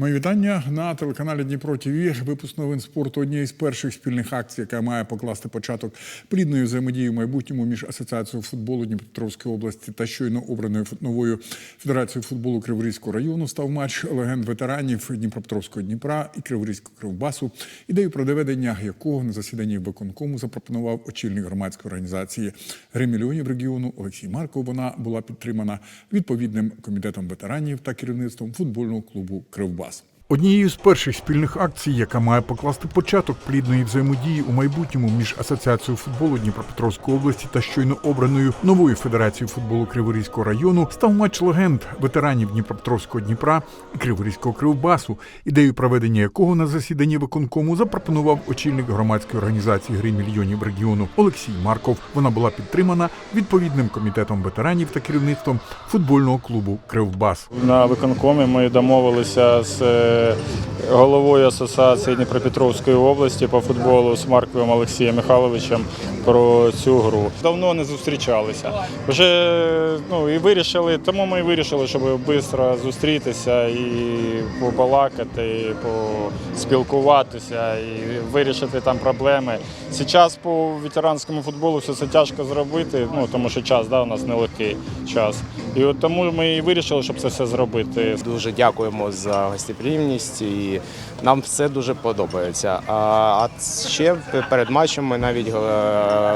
Мої вітання на телеканалі Дніпро ТВ. Випуск новин спорту однієї з перших спільних акцій, яка має покласти початок плідної взаємодії в майбутньому між асоціацією футболу Дніпропетровської області та щойно обраною новою федерацією футболу Криворізького району став матч легенд ветеранів Дніпропетровського Дніпра і Криворізького Кривбасу, ідею про доведення якого на засіданні виконкому запропонував очільник громадської організації мільйонів регіону Олексій Марков. Вона була підтримана відповідним комітетом ветеранів та керівництвом футбольного клубу Кривбас. Однією з перших спільних акцій, яка має покласти початок плідної взаємодії у майбутньому між асоціацією футболу Дніпропетровської області та щойно обраною новою федерацією футболу Криворізького району, став матч легенд ветеранів Дніпропетровського Дніпра і Криворізького Кривбасу, ідею проведення якого на засіданні виконкому запропонував очільник громадської організації Гри мільйонів регіону Олексій Марков. Вона була підтримана відповідним комітетом ветеранів та керівництвом футбольного клубу Кривбас. На виконкомі ми домовилися з е, головою асоціації Дніпропетровської області по футболу з Марковим Олексієм Михайловичем про цю гру. Давно не зустрічалися. Вже ну і вирішили, тому ми і вирішили, щоб швидко зустрітися і побалакати, і поспілкуватися, і вирішити там проблеми. Зараз по ветеранському футболу все це тяжко зробити, ну тому що час да, у нас нелегкий час. І от тому ми і вирішили, щоб це все зробити. Дуже дякуємо за гостеприємність і нам все дуже подобається. А, ще перед матчем ми навіть е,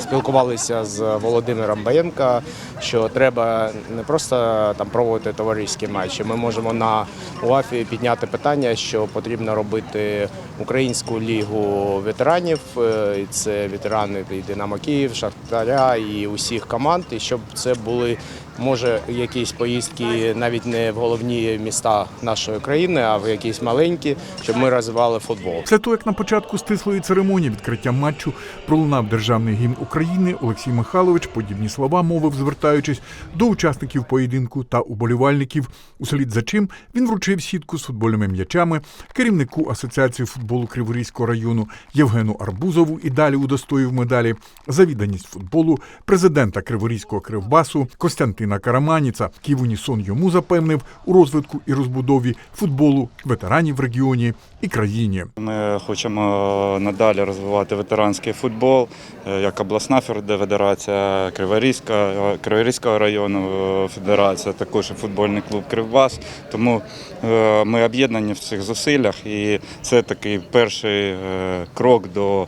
спілкувалися з Володимиром Баєнка, що треба не просто там проводити товариські матчі. Ми можемо на УАФі підняти питання, що потрібно робити українську лігу ветеранів. Е, Це ветерани і Динамо Київ, Шахтаря і усіх команд, і щоб це були може якісь поїздки навіть не в головні міста нашої країни, а в якісь маленькі, щоб ми розвивали футбол. Після того, як на початку стислої церемонії відкриття матчу пролунав державний гімн України, Олексій Михайлович подібні слова мовив, звертаючись до учасників поєдинку та уболівальників. Услід за чим він вручив сітку з футбольними м'ячами керівнику Асоціації футболу Криворізького району Євгену Арбузову і далі удостоїв медалі за відданість футболу президента Криворізького кривбасу Костянтина Караманіца, який в унісон йому запевнив у розвитку і розбудові футболу ветеранів в регіоні і країні. Ми хочемо надалі розвивати ветеранський футбол, е, як обласна федерація, Криворізька, е, Криворізького району е, федерація, також футбольний клуб Кривбас. Тому е, ми об'єднані в цих зусиллях, і це такий перший е, крок до е,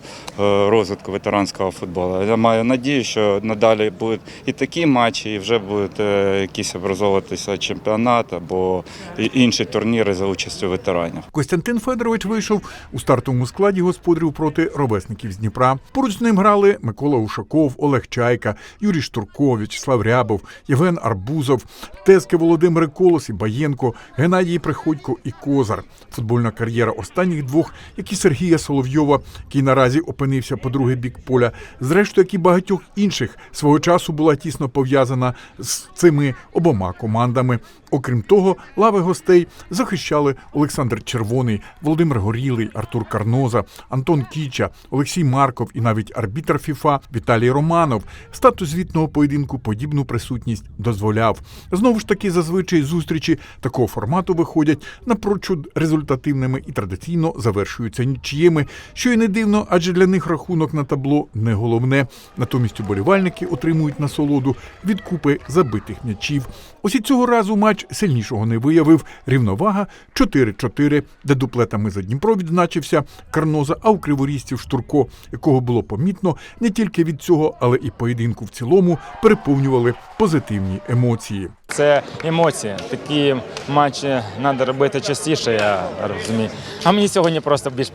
розвитку ветеранського футболу. Я маю надію, що надалі будуть і такі матчі, і вже будуть е, якісь образовуватися чемпіонат або інші турніри за участю ветеранів. Костянтин Федорович вийшов у стартовому складі господарів проти ровесників з Дніпра. Поруч з ним грали Микола Ушаков, Олег Чайка, Юрій Штурков, В'ячеслав Рябов, Євген Арбузов, Тески Володимир Колос і Баєнко, Геннадій Приходько і Козар. Футбольна кар'єра останніх двох, як і Сергія Соловйова, який наразі опинився по другий бік поля, зрештою, як і багатьох інших, свого часу була тісно пов'язана з цими обома командами. Окрім того, лави гостей захищали Олександр Червоний, Володимир Горілий, Артур Карноза, Антон Кіча, Олексій Марков і навіть арбітр ФІФА Віталій Романов. Статус звітного поєдинку подібну присутність дозволяв. Знову ж таки, зазвичай зустрічі такого формату виходять напрочуд результативними і традиційно завершуються нічієми, що й не дивно, адже для них рахунок на табло не головне. Натомість уболівальники отримують насолоду від купи забитих м'ячів. Ось і цього разу матч сильнішого не виявив. Рівновага 4-4, де дуплетами за Дніпро відзначився Карноза, а у криворізців Штурко, якого було помітно не тільки від цього, але і поєдинку в цілому переповнювали позитивні емоції. Це емоції. Такі матчі треба робити частіше, я розумію. А мені сьогодні просто більш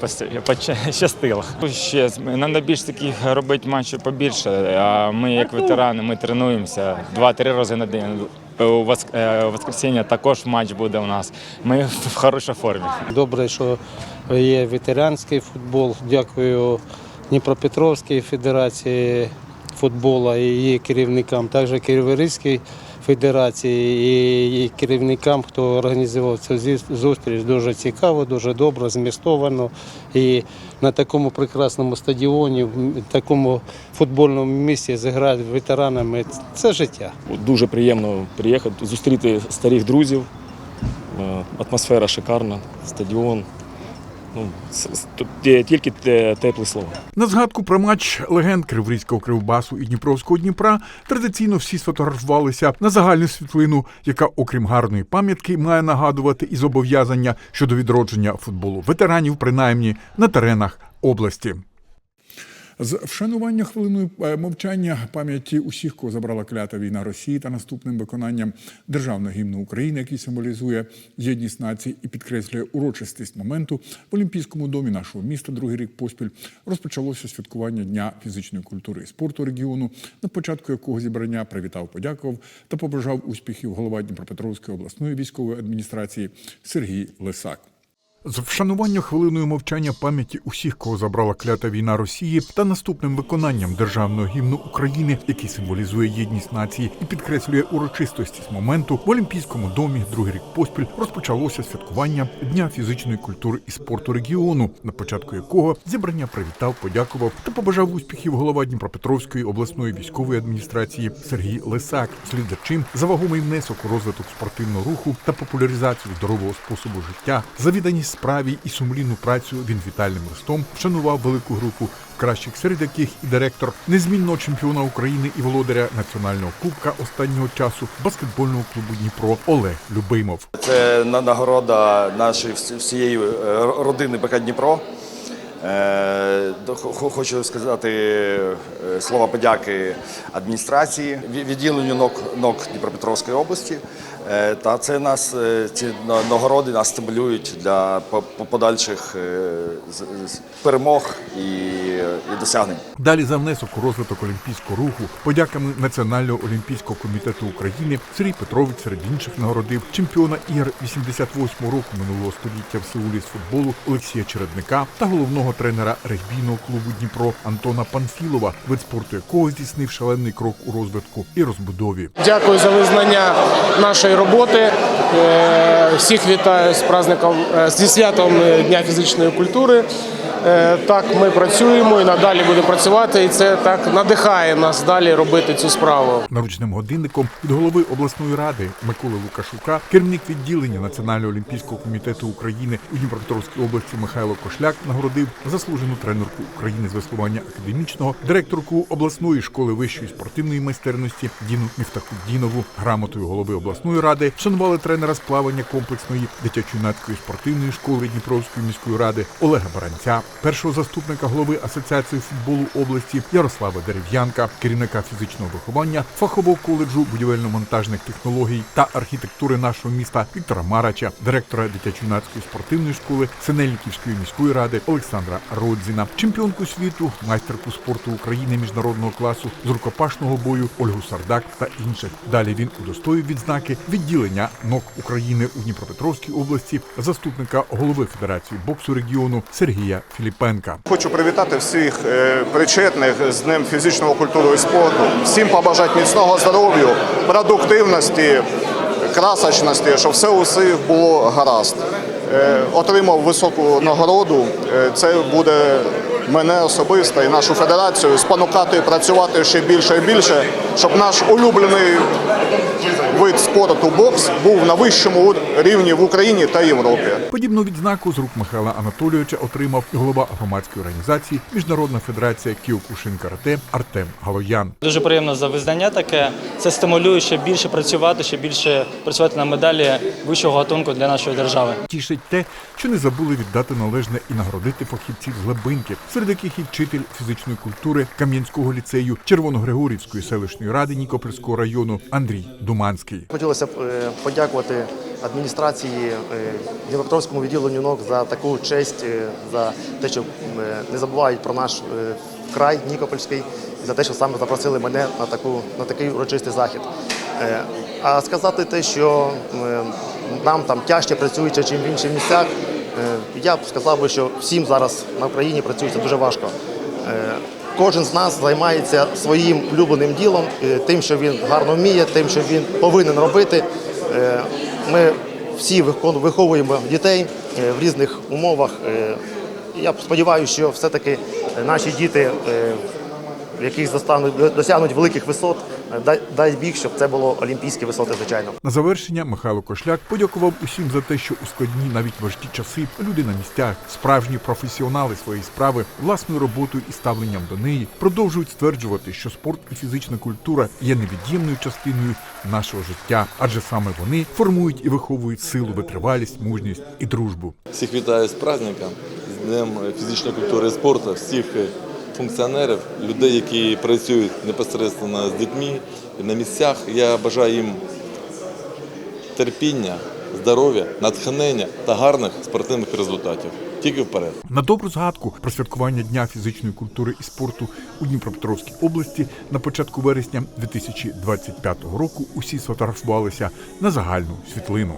пощастило. Ще треба більш таких робити матчів побільше. А ми, як ветерани, ми тренуємося два-три рази на день. У вас е, воскресіння також матч буде у нас. Ми в хорошій формі. Добре, що є ветеранський футбол. Дякую Дніпропетровській федерації футболу і її керівникам, також Криворізькій федерації і керівникам, хто організував цю зустріч. Дуже цікаво, дуже добре, змістовано. І на такому прекрасному стадіоні, в такому футбольному місці зіграти ветеранами це життя. Дуже приємно приїхати, зустріти старих друзів, Е, Атмосфера шикарна, стадіон. Ну, є тільки те- теплі слова. На згадку про матч легенд Криворізького Кривбасу і Дніпровського Дніпра традиційно всі сфотографувалися на загальну світлину, яка, окрім гарної пам'ятки, має нагадувати і зобов'язання щодо відродження футболу ветеранів, принаймні на теренах області. З вшанування хвилиною е, мовчання пам'яті усіх, кого забрала клята війна Росії та наступним виконанням державного гімну України, який символізує єдність націй і підкреслює урочистість моменту в Олімпійському домі нашого міста другий рік поспіль розпочалося святкування Дня фізичної культури і спорту регіону, на початку якого зібрання привітав, подякував та побажав успіхів голова Дніпропетровської обласної військової адміністрації Сергій Лисак. З вшанування хвилиною мовчання пам'яті усіх, кого забрала клята війна Росії, та наступним виконанням державного гімну України, який символізує єдність нації і підкреслює урочистості з моменту в Олімпійському домі другий рік поспіль розпочалося святкування Дня фізичної культури і спорту регіону, на початку якого зібрання привітав, подякував та побажав успіхів голова Дніпропетровської обласної військової адміністрації Сергій Лисак, слід за чим за вагомий внесок у розвиток спортивного руху та популяризацію здорового способу життя, за відданість справі і сумлінну працю він вітальним листом вшанував велику групу кращих, серед яких і директор незмінного чемпіона України і володаря національного кубка останнього часу баскетбольного клубу Дніпро Олег Любимов. Це нагорода нашої всієї е, родини БК Дніпро. Е, Хочу сказати е, слова подяки адміністрації, відділенню НОК, НОК Дніпропетровської області. Е, Та це нас е, ці на- нагороди нас стимулюють для по- по- подальших е, перемог і, і досягнень. Далі за внесок у розвиток олімпійського руху подяками Національного олімпійського комітету України Сергій Петрович серед інших нагородив чемпіона ігор 88-го року минулого століття в Сеулі з футболу Олексія Чередника та головного тренера регбійного клубу Дніпро Антона Панфілова, вид спорту якого здійснив шалений крок у розвитку і розбудові. Дякую за визнання нашої роботи. Е, Всіх вітаю з праздником з зі святом е, Дня фізичної культури. Е, Так, ми працюємо і надалі будемо працювати, і це так надихає нас далі робити цю справу. Наручним годинником від голови обласної ради Миколи Лукашука, керівник відділення Національного олімпійського комітету України у Дніпропетровській області Михайло Кошляк нагородив заслужену тренерку України з веслування академічного, директорку обласної школи вищої спортивної майстерності Діну Міфтахуддінову, грамотою голови обласної ради, шанували тренера з плавання комплексної дитячо-юнацької спортивної школи Дніпровської міської ради Олега Баранця, першого заступника голови асоціації футболу області Ярослава Дерев'янка, керівника фізичного виховання фахового коледжу будівельно-монтажних технологій та архітектури нашого міста Віктора Марача, директора дитячо-юнацької спортивної школи Синельниківської міської ради Олександра Родзіна, чемпіонку світу, майстерку спорту України міжнародного класу з рукопашного бою Ольгу Сардак та інших. Далі він удостоїв відзнаки відділення НОК України у Дніпропетровській області, заступника голови Федерації боксу регіону Сергія Філіпенка. Хочу привітати всіх е, причетних з Днем фізичного культури і спорту. Всім побажати міцного здоров'я, продуктивності, красочності, щоб все у всіх було гаразд. Е, Отримав високу нагороду. Е, Це буде мене особисто і нашу федерацію спонукати працювати ще більше і більше, щоб наш улюблений вид спорту бокс був на вищому рівні в Україні та Європі. Подібну відзнаку з рук Михайла Анатолійовича отримав голова громадської організації Міжнародна федерація Кіокушин Карате Артем Галоян. Дуже приємно за визнання таке. Це стимулює ще більше працювати, ще більше працювати на медалі вищого гатунку для нашої держави. Тішить те, що не забули віддати належне і нагородити фахівців з Лебинки, серед яких і вчитель фізичної культури Кам'янського ліцею Червоногригорівської селищної ради Нікопольського району Андрій Думанський. Хотілося б е, подякувати адміністрації е, Дніпропетровському відділенню НОК за таку честь, е, за те, що не забувають про наш край Нікопольський, за те, що саме запросили мене на таку на такий урочистий захід. А сказати те, що нам там тяжче працюючи, чим в інших місцях, я б сказав би, що всім зараз на Україні працюється дуже важко. Е, Кожен з нас займається своїм улюбленим ділом, е, тим, що він гарно вміє, тим, що він повинен робити. Е, Ми всі виховуємо дітей в різних умовах. Я сподіваюся, що все-таки наші діти, яких досягнуть великих висот, Дай, дай біг, щоб це було олімпійські висоти, звичайно. На завершення Михайло Кошляк подякував усім за те, що у складні навіть важкі часи люди на місцях, справжні професіонали своєї справи, власною роботою і ставленням до неї продовжують стверджувати, що спорт і фізична культура є невід'ємною частиною нашого життя, адже саме вони формують і виховують силу, витривалість, мужність і дружбу. Всіх вітаю з праздником, з Днем фізичної культури і спорту, всіх функціонерів, людей, які працюють непосередньо з дітьми на місцях. Я бажаю їм терпіння, здоров'я, натхнення та гарних спортивних результатів. Тільки вперед. На добру згадку про святкування Дня фізичної культури і спорту у Дніпропетровській області на початку вересня 2025 року усі сфотографувалися на загальну світлину.